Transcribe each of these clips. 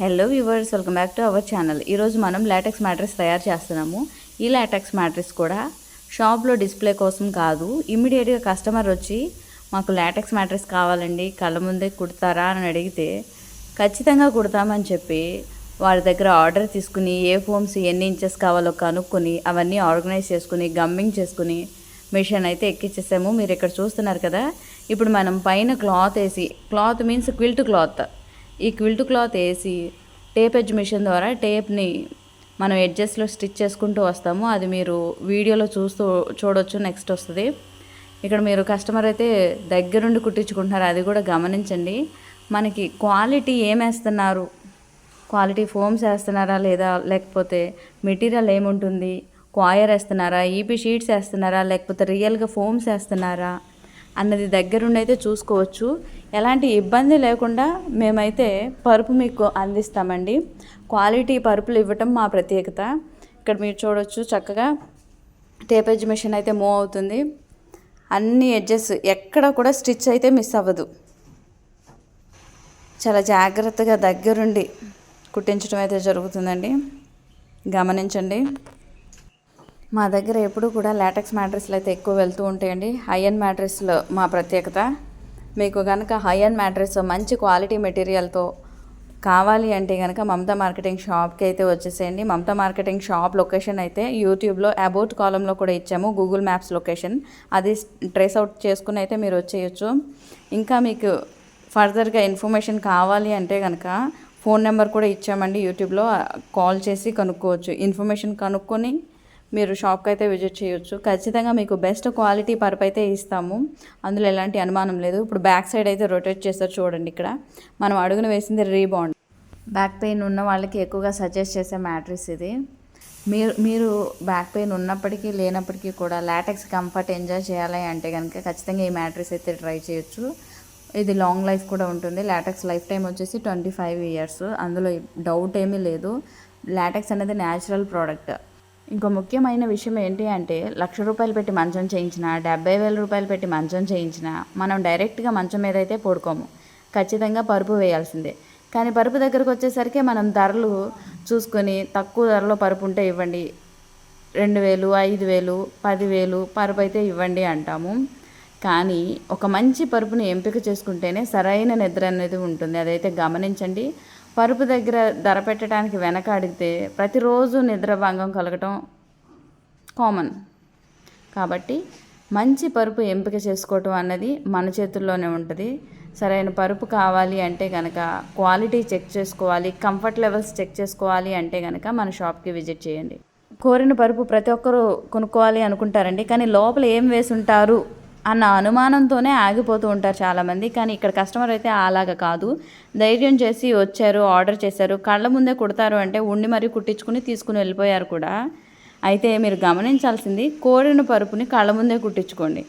Hello viewers welcome back to our channel ఈరోజు మనం LaTeX mattress తయారు చేస్తున్నాము. ఈ లాటెక్స్ మ్యాట్రెస్ కూడా షాప్లో డిస్ప్లే కోసం కాదు. ఇమ్మీడియట్గా కస్టమర్ వచ్చి మాకు లాటెక్స్ మ్యాట్రెస్ కావాలండి కళ్ళ ముందే కుడతారా? అని అడిగితే ఖచ్చితంగా కుడతామని చెప్పి వారి దగ్గర ఆర్డర్ తీసుకుని ఏ ఫోమ్స్ ఎన్ని ఇంచెస్ కావాలో కనుక్కొని అవన్నీ ఆర్గనైజ్ చేసుకుని గమ్మింగ్ చేసుకుని మిషన్ అయితే ఎక్కించేసాము మీరు ఇక్కడ చూస్తున్నారు కదా ఇప్పుడు మనం పైన క్లాత్ వేసి క్లాత్ మీన్స్ క్విల్ట్ క్లాత్ ఈ క్విల్ట్ క్లాత్ వేసి టేప్ ఎడ్జ్ మిషన్ ద్వారా టేప్ని మనం ఎడ్జెస్లో స్టిచ్ చేసుకుంటూ వస్తాము. అది మీరు వీడియోలో చూస్తూ చూడొచ్చు. నెక్స్ట్ వస్తుంది. ఇక్కడ మీరు కస్టమర్ అయితే దగ్గరుండి కుట్టించుకుంటున్నారు. అది కూడా గమనించండి. మనకి క్వాలిటీ ఏమేస్తున్నారు? క్వాలిటీ ఫోమ్స్ వేస్తున్నారా లేదా? లేకపోతే మెటీరియల్ ఏముంటుంది? క్వాయర్ వేస్తున్నారా? ఈపీ షీట్స్ వేస్తున్నారా? లేకపోతే రియల్గా ఫోమ్స్ వేస్తున్నారా? అన్నది దగ్గరుండి అయితే చూసుకోవచ్చు. ఎలాంటి ఇబ్బంది లేకుండా మేమైతే పరుపు మీకు అందిస్తామండి. క్వాలిటీ పరుపులు ఇవ్వటం మా ప్రత్యేకత. ఇక్కడ మీరు చూడవచ్చు చక్కగా టేపేజ్ మిషన్ అయితే మూవ్ అవుతుంది. అన్ని ఎడ్జెస్ ఎక్కడ కూడా స్టిచ్ అయితే మిస్ అవ్వదు. చాలా జాగ్రత్తగా దగ్గరుండి కుట్టించడం అయితే జరుగుతుందండి. గమనించండి. మా దగ్గర ఎప్పుడు కూడా లాటెక్స్ మ్యాట్రెస్లు అయితే ఎక్కువ వెళ్తూ ఉంటాయండి. హై అండ్ మ్యాట్రెస్లో మా ప్రత్యేకత. మీకు కనుక హై అండ్ మ్యాట్రెస్ మంచి క్వాలిటీ మెటీరియల్తో కావాలి అంటే కనుక మమతా మార్కెటింగ్ షాప్కి అయితే వచ్చేసేయండి. మమతా మార్కెటింగ్ షాప్ లొకేషన్ అయితే యూట్యూబ్లో అబౌట్ కాలంలో కూడా ఇచ్చాము. Google maps location. అది ట్రేస్ అవుట్ చేసుకుని అయితే మీరు వచ్చేయచ్చు. ఇంకా మీకు ఫర్దర్గా ఇన్ఫర్మేషన్ కావాలి అంటే కనుక ఫోన్ నెంబర్ కూడా ఇచ్చామండి యూట్యూబ్లో. కాల్ చేసి కనుక్కోవచ్చు. ఇన్ఫర్మేషన్ కనుక్కొని మీరు షాప్కి అయితే విజిట్ చేయొచ్చు. ఖచ్చితంగా మీకు బెస్ట్ క్వాలిటీ పరుపు అయితే ఇస్తాము. అందులో ఎలాంటి అనుమానం లేదు. ఇప్పుడు బ్యాక్ సైడ్ అయితే రొటేట్ చేస్తారు చూడండి ఇక్కడ. మనం అడుగున వేసింది రీబాండ్. బ్యాక్ పెయిన్ ఉన్న వాళ్ళకి ఎక్కువగా సజెస్ట్ చేసే మ్యాట్రిస్ ఇది. మీరు మీరు బ్యాక్ పెయిన్ ఉన్నప్పటికీ లేనప్పటికీ కూడా లాటెక్స్ కంఫర్ట్ ఎంజాయ్ చేయాలి అంటే కనుక ఖచ్చితంగా ఈ మ్యాట్రిస్ అయితే ట్రై చేయొచ్చు. ఇది లాంగ్ లైఫ్ కూడా ఉంటుంది. లాటెక్స్ లైఫ్ టైం వచ్చేసి ట్వంటీ ఫైవ్ ఇయర్స్. అందులో డౌట్ ఏమీ లేదు. లాటెక్స్ అనేది న్యాచురల్ ప్రోడక్ట్. ఇంకో ముఖ్యమైన విషయం ఏంటి అంటే లక్ష రూపాయలు పెట్టి మంచం చేయించిన డెబ్బై వేల రూపాయలు పెట్టి మంచం చేయించిన మనం డైరెక్ట్గా మంచం మీద అయితే పడుకోము. ఖచ్చితంగా పరుపు వేయాల్సిందే. కానీ పరుపు దగ్గరకు వచ్చేసరికి మనం ధరలు చూసుకొని తక్కువ ధరలో పరుపు ఉంటే ఇవ్వండి. రెండు వేలు ఐదు వేలు పదివేలు పరుపు అయితే ఇవ్వండి అంటాము. కానీ ఒక మంచి పరుపుని ఎంపిక చేసుకుంటేనే సరైన నిద్ర అనేది ఉంటుంది. అదైతే గమనించండి. పరుపు దగ్గర ధర పెట్టడానికి వెనక అడిగితే ప్రతిరోజు నిద్ర భంగం కలగటం కామన్ కాబట్టి మంచి పరుపు ఎంపిక చేసుకోవటం అన్నది మన చేతుల్లోనే ఉంటుంది. సరైన పరుపు కావాలి అంటే కనుక క్వాలిటీ చెక్ చేసుకోవాలి కంఫర్ట్ లెవెల్స్ చెక్ చేసుకోవాలి అంటే కనుక మన షాప్కి విజిట్ చేయండి. కోరిన పరుపు ప్రతి ఒక్కరూ కొనుక్కోవాలి అనుకుంటారండి కానీ లోపల ఏం వేసి ఉంటారు అన్న అనుమానంతోనే ఆగిపోతూ ఉంటారు చాలామంది. కానీ ఇక్కడ కస్టమర్ అయితే అలాగా కాదు. ధైర్యం చేసి వచ్చారు ఆర్డర్ చేశారు. కళ్ళ ముందే కుడతారు అంటే ఉండి మరీ కుట్టించుకుని తీసుకుని వెళ్ళిపోయారు కూడా. అయితే మీరు గమనించాల్సింది కోరిన పరుపుని కళ్ళ ముందే కుట్టించుకోండి.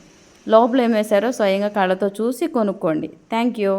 లోపల ఏం వేశారో స్వయంగా కళ్ళతో చూసి కొనుక్కోండి. Thank you.